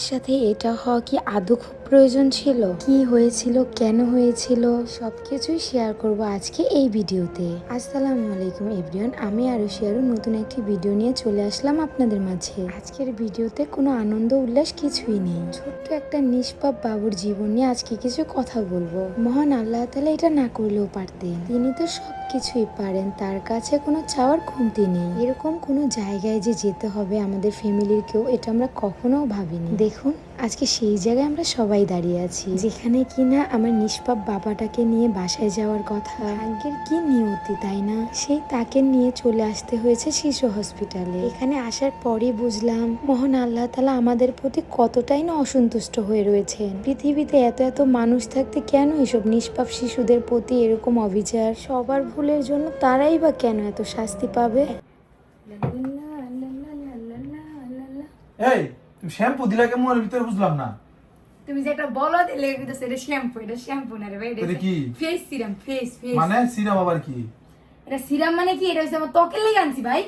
সাথে এটা হওয়া কি আদৌ খুব প্রয়োজন ছিল, কি হয়েছিল, কেন হয়েছিল, সবকিছুই শেয়ার করব আজকে এই ভিডিওতে। আসসালামু আলাইকুম এভরিওয়ান, আমি আরও শেয়ারও নতুন একটি ভিডিও নিয়ে চলে আসলাম আপনাদের মাঝে। আজকের ভিডিওতে কোনো আনন্দ, উল্লাস কিছুই নেই। ছোট্ট একটা নিষ্পাপ বাবুর জীবন নিয়ে আজকে কিছু কথা বলব। মহান আল্লাহ তালা এটা না করলেও পারতেন। তিনি তো সব কিছুই পারেন, তার কাছে কোনো চাওয়ার কমতি নেই। এরকম কোনো জায়গায় যে যেতে হবে আমাদের ফ্যামিলির কেউ, এটা আমরা কখনো ভাবিনি। দেখুন, আজকে সেই জায়গায় আমরা সবাই দাঁড়িয়ে আছি। যেখানে কিনা আমার নিষ্পাপ বাবাটাকে নিয়ে বাসায় যাওয়ার কথা। ভাগ্যের কি নিয়তি, তাই না? সেই তাকে নিয়ে চলে আসতে হয়েছে শিশু হসপিটালে এখানে আসার পরে বুঝলাম, মোহন আল্লাহ তালা আমাদের প্রতি কতটাই না অসন্তুষ্ট হয়ে রয়েছেন। পৃথিবীতে এত এত মানুষ থাকতে কেন এসব নিষ্পাপ শিশুদের প্রতি এরকম অবিচার? সবার ভুলের জন্য তারাই বা কেন এত শাস্তি পাবে? এই, তুমি শ্যাম্পু দিলা কেমন? ভিতরে বুঝলাম না। তুমি যে একটা বলো দিলে কিন্তু এটা শ্যাম্পু এটা শ্যাম্পু না রে ভাই এটা কি? ফেস সিরাম ফেস ফেস মানে সিরাম আবার কি? এটা সিরাম মানে কি? এটা হচ্ছে আমার ত্বকের লেগে আনছি ভাই।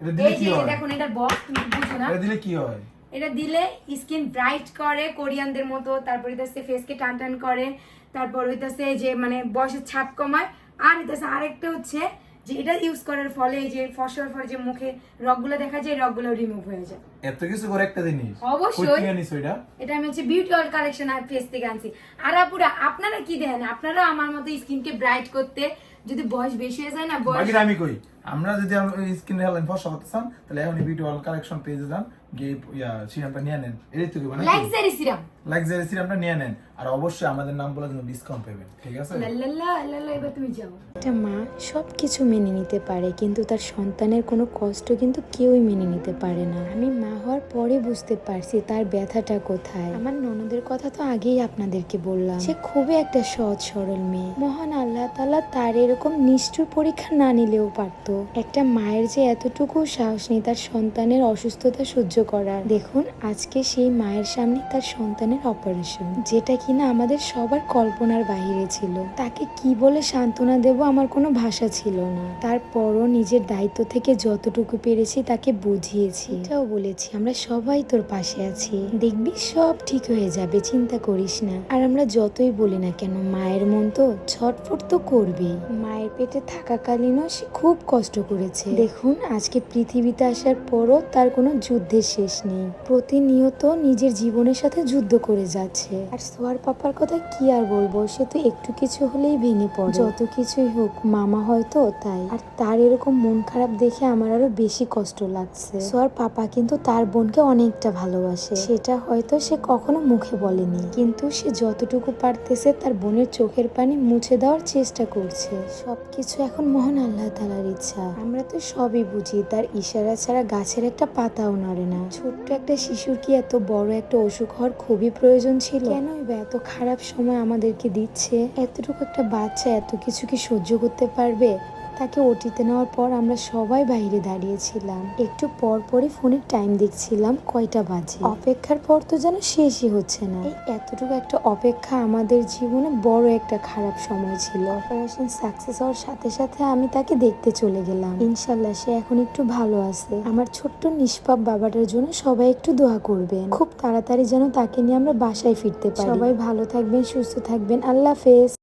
এটা দিলে কি হয়? দেখুন এটা বক্স তুমি বুঝো না। এটা দিলে কি হয়? এটা দিলে স্কিন ব্রাইট করে কোরিয়ানদের মতো তারপরে হচ্ছে ফেসকে টান টান করে তারপর হইতেছে যে মানে বয়সের ছাপ কমায় আর হইতেছে আরেকটা হচ্ছে যে এটা ইউজ করার ফলে যে ফসল ফলে যে মুখে রগগুলো দেখা যায় রগগুলো রিমুভ হয়ে যায়। এত কিছু করে একটা জিনিস। অবশ্যই। এটা এটা আমি হচ্ছে বিউটি অয়েল কালেকশন আর ফেস থেকে আনছি। আর আপুরা আপনারা কি দেন আপনারা আমার মতো স্কিনকে ব্রাইট করতে যদি বয়স বেশি হয়ে যায় না বয়স আমি কই? আমরা যদি স্কিন হেয়ারলাইন ফসা করতে চান তাহলে এখন বিউটি অল কালেকশন পেজে যান। গিয়ে সিরামটা নিয়ে নেন। এটাই তো মানে লাক্সারি সিরাম। লাক্সারি সিরামটা নিয়ে নেন। আর অবশ্যই আমাদের নাম বলে জন্য ডিসকাউন্ট পাবেন ঠিক আছে? এবার তুমি যাও। একটা মা সব কিছু মেনে নিতে পারে কিন্তু তার সন্তানের কোনো কষ্ট কিন্তু কেউই মেনে নিতে পারে না। আমি মা হওয়ার পরে বুঝতে পারছি তার ব্যথাটা কোথায়। আমার ননদের কথা তো আগেই আপনাদেরকে বললাম। সে খুবই একটা সৎ সরল মেয়ে। মহান আল্লাহ তালা তার এরকম নিষ্ঠুর পরীক্ষা না নিলেও পারতো। একটা মায়ের যে এতটুকু সাহস নেই তার সন্তানের অসুস্থতা সহ্য করার। দেখুন, আজকে সেই মায়ের সামনে তার সন্তানের অপারেশন যেটা কিনা আমাদের সবার কল্পনার বাহিরে ছিল। তাকে কি বলে সান্ত্বনা দেব আমার কোনো ভাষা ছিল না। তারপরও নিজের দায়িত্ব থেকে যতটুকু পেরেছি তাকে বুঝিয়েছি। এটাও বলেছি, আমরা সবাই তোর পাশে আছি। দেখবি, সব ঠিক হয়ে যাবে, চিন্তা করিস না। আর আমরা যতই বলি না কেন, মায়ের মন তো ছটফট তো করবেই। মায়ের পেটে থাকাকালীনও সে খুব কষ্ট করেছে। দেখুন, আজকে পৃথিবীতে আসার পরও তার কোনো যুদ্ধের শেষ নেই। প্রতিনিয়ত নিজের জীবনের সাথে যুদ্ধ করে যাচ্ছে। আর সোয়ার পাপার কথা কি আর বলব? সে তো একটু কিছু হলেই ভেঙে পড়ে। যত কিছুই হোক, মামা হয়তো তাই। আর তার এরকম মন খারাপ দেখে আমার আরও বেশি কষ্ট লাগছে। সোয়ার পাপা কিন্তু তার বোনকে অনেকটা ভালোবাসে। সেটা হয়তো সে কখনো মুখে বলেনি। কিন্তু সে যতটুকু পারতেছে তার বোনের চোখের পানি মুছে দেওয়ার চেষ্টা করছে। সবকিছু এখন মহান আল্লাহ তালার ইচ্ছা। আমরা তো সবই বুঝি, তার ইশারা ছাড়া গাছের একটা পাতাও নড়ে না। ছোট্ট একটা শিশুর কি এত বড় একটা অসুখ হওয়ার খুবই প্রয়োজন ছিল? কেন এত খারাপ সময় আমাদেরকে দিচ্ছে? এতটুকু একটা বাচ্চা এত কিছু কি সহ্য করতে পারবে? তাকে ওটিতে নেওয়ার পর আমরা সবাই বাইরে দাঁড়িয়েছিলাম। একটু পর পরই ফোনের টাইম দেখছিলাম কয়টা বাজে। অপেক্ষার পর তো যেন শেষই হচ্ছে না। এই এতটুকু একটা অপেক্ষা আমাদের জীবনে বড় একটা খারাপ সময় ছিল। অপারেশন সাকসেস হওয়ার সাথে সাথে আমি তাকে দেখতে চলে গেলাম। ইনশাল্লাহ সে এখন একটু ভালো আছে। আমার ছোট্ট নিষ্পাপ বাবাটার জন্য সবাই একটু দোয়া করবেন। খুব তাড়াতাড়ি যেন তাকে নিয়ে আমরা বাসায় ফিরতে পারি। সবাই ভালো থাকবেন সুস্থ থাকবেন। আল্লাহ হাফেজ।